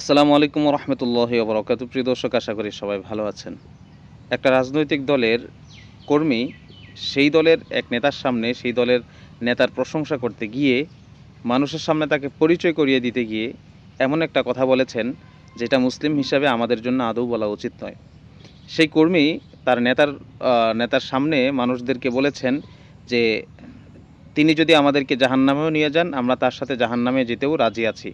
আসসালামু আলাইকুম রহমতুল্লাহ বরকাত প্রিয় দর্শক, আশা করি সবাই ভালো আছেন। একটা রাজনৈতিক দলের কর্মী, সেই দলের এক নেতার সামনে, সেই দলের নেতার প্রশংসা করতে গিয়ে, মানুষের সামনে তাকে পরিচয় করিয়ে দিতে গিয়ে এমন একটা কথা বলেছেন, যেটা মুসলিম হিসাবে আমাদের জন্য আদৌ বলা উচিত নয়। সেই কর্মী তার নেতার নেতার সামনে মানুষদেরকে বলেছেন যে, তিনি যদি আমাদেরকে জাহান্নামেও নিয়ে যান, আমরা তার সাথে জাহান্নামে যেতেও রাজি আছি।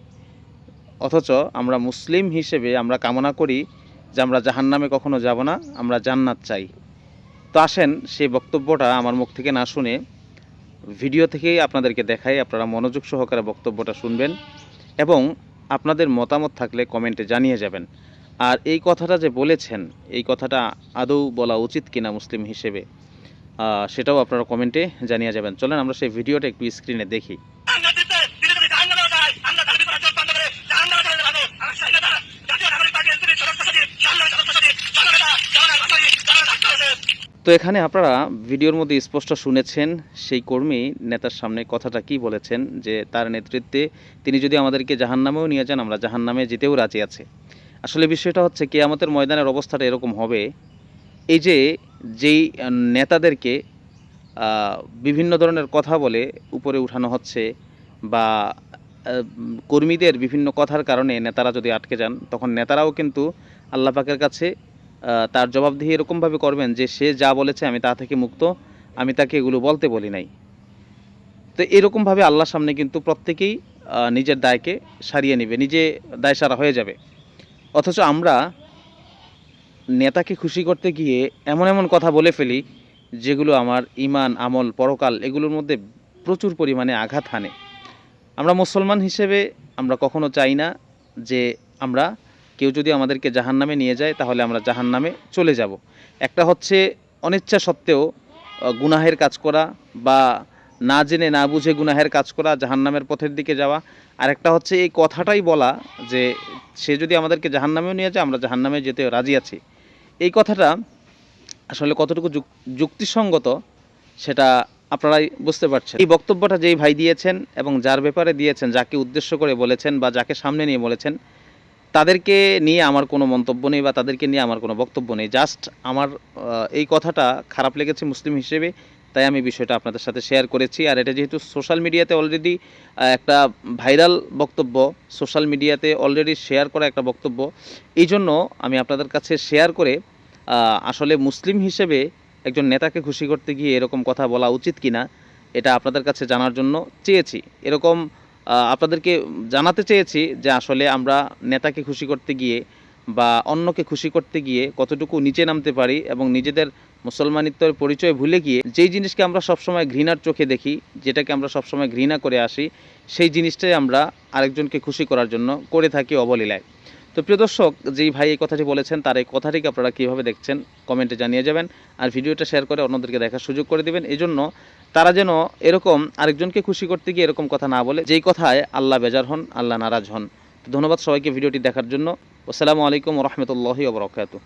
অথচ আমরা মুসলিম হিসেবে আমরা কামনা করি যে আমরা জাহান্নামে কখনো যাব না, আমরা জান্নাত চাই। তো আসেন সেই বক্তব্যটা আমার মুখ থেকে না শুনে ভিডিও থেকেই আপনাদেরকে দেখাই, আপনারা মনোযোগ সহকারে বক্তব্যটা শুনবেন এবং আপনাদের মতামত থাকলে কমেন্টে জানিয়ে যাবেন। আর এই কথাটা যে বলেছেন, এই কথাটা আদৌ বলা উচিত কিনা মুসলিম হিসেবে সেটাও আপনারা কমেন্টে জানিয়ে যাবেন। চলেন আমরা সেই ভিডিওটা একটু স্ক্রিনে দেখি আমরা দিতে তিনি যদি জাহান্নামে যায় আমরা দাবি করা জোর বন্ধ করে জাহান্নামে চলে যাব আমার স্বাধীনতা জাতীয় নাগরিক পার্টি এনসিপি সদস্য সচিব জাহান্নামে সদস্য সচিব জননেতা জননেতা ভাষায়ী জননেতা ডাক্তার হোসেন তো এখানে আপনারা ভিডিওর মধ্যে স্পষ্ট শুনেছেন সেই কর্মী নেতার সামনে কথাটা কি বলেছেন, যে তার নেতৃত্বে তিনি যদি আমাদেরকে জাহান্নামেও নিয়ে যান, আমরা জাহান্নামে যেতেও রাজি আছে। আসলে বিষয়টা হচ্ছে, কেয়ামতের ময়দানের অবস্থাটা এরকম হবে, এই যে যেই নেতাদেরকে বিভিন্ন ধরনের কথা বলে উপরে উঠানো হচ্ছে বা কর্মীদের বিভিন্ন কথার কারণে নেতারা যদি আটকে যান, তখন নেতারাও কিন্তু আল্লাহ পাকের কাছে তার জবাবদিহি এরকমভাবে করবেন যে সে যা বলেছে আমি তা থেকে মুক্ত, আমি তাকে এগুলো বলতে বলি নাই। তো এরকমভাবে আল্লাহর সামনে কিন্তু প্রত্যেকেই নিজের দায়কে সারিয়ে নেবে, নিজে দায় সারা হয়ে যাবে। অথচ আমরা নেতাকে খুশি করতে গিয়ে এমন এমন কথা বলে ফেলি, যেগুলো আমার ইমান আমল, পরকাল, এগুলোর মধ্যে প্রচুর পরিমাণে আঘাত হানে। আমরা মুসলমান হিসেবে আমরা কখনো চাই না যে আমরা কেউ যদি আমাদেরকে জাহান্নামে নিয়ে যায়, তাহলে আমরা জাহান্নামে চলে যাব। একটা হচ্ছে অনিচ্ছা সত্ত্বেও গুনাহের কাজ করা বা না জেনে না বুঝে গুনাহের কাজ করা, জাহান্নামের পথের দিকে যাওয়া। আর একটা হচ্ছে এই কথাটাই বলা যে, সে যদি আমাদেরকে জাহান্নামেও নিয়ে যায়, আমরা জাহান্নামে যেতে রাজি আছি। এই কথাটা আসলে কতটুকু যুক- যুক্তিসঙ্গত, সেটা আপনারাই বুঝতে পারছেন। এই বক্তব্যটা যেই ভাই দিয়েছেন এবং যার ব্যাপারে দিয়েছেন, যাকে উদ্দেশ্য করে বলেছেন বা যাকে সামনে নিয়ে বলেছেন তাদেরকে নিয়ে আমার কোনো মন্তব্য নেই বা তাদেরকে নিয়ে আমার কোনো বক্তব্য নেই। জাস্ট আমার এই কথাটা খারাপ লেগেছে মুসলিম হিসেবে, তাই আমি বিষয়টা আপনাদের সাথে শেয়ার করেছি। আর এটা যেহেতু সোশ্যাল মিডিয়াতে অলরেডি একটা ভাইরাল বক্তব্য সোশ্যাল মিডিয়াতে অলরেডি শেয়ার করা একটা বক্তব্য, এই জন্য আমি আপনাদের কাছে শেয়ার করে আসলে মুসলিম হিসেবে একজন নেতাকে খুশি করতে গিয়ে এরকম কথা বলা উচিত কিনা, এটা আপনাদের কাছে জানার জন্য চেয়েছি। এরকম আপনাদেরকে জানাতে চেয়েছি যে আসলে আমরা নেতাকে খুশি করতে গিয়ে বা অন্যকে খুশি করতে গিয়ে কতটুকু নিচে নামতে পারি এবং নিজেদের মুসলমানিত্বের পরিচয় ভুলে গিয়ে যেই জিনিসকে আমরা সবসময় ঘৃণার চোখে দেখি, যেটাকে আমরা সবসময় ঘৃণা করে আসি, সেই জিনিসটাই আমরা আরেকজনকে খুশি করার জন্য করে থাকি অবলীলায়। তো প্রিয় দর্শক, যেই ভাই এই কথাটি বলেছেন, তার এই কথাটিকে আপনারা কীভাবে দেখছেন, কমেন্টে জানিয়ে যাবেন। আর ভিডিওটা শেয়ার করে অন্যদেরকে দেখার সুযোগ করে দেবেন। এই জন্য তারা যেন এরকম আরেকজনকে খুশি করতে গিয়ে এরকম কথা না বলে, যেই কথায় আল্লাহ বেজার হন, আল্লাহ নারাজ হন। তো ধন্যবাদ সবাইকে ভিডিওটি দেখার জন্য। আসসালামু আলাইকুম রহমতুল্লাহি ওবরাকাতু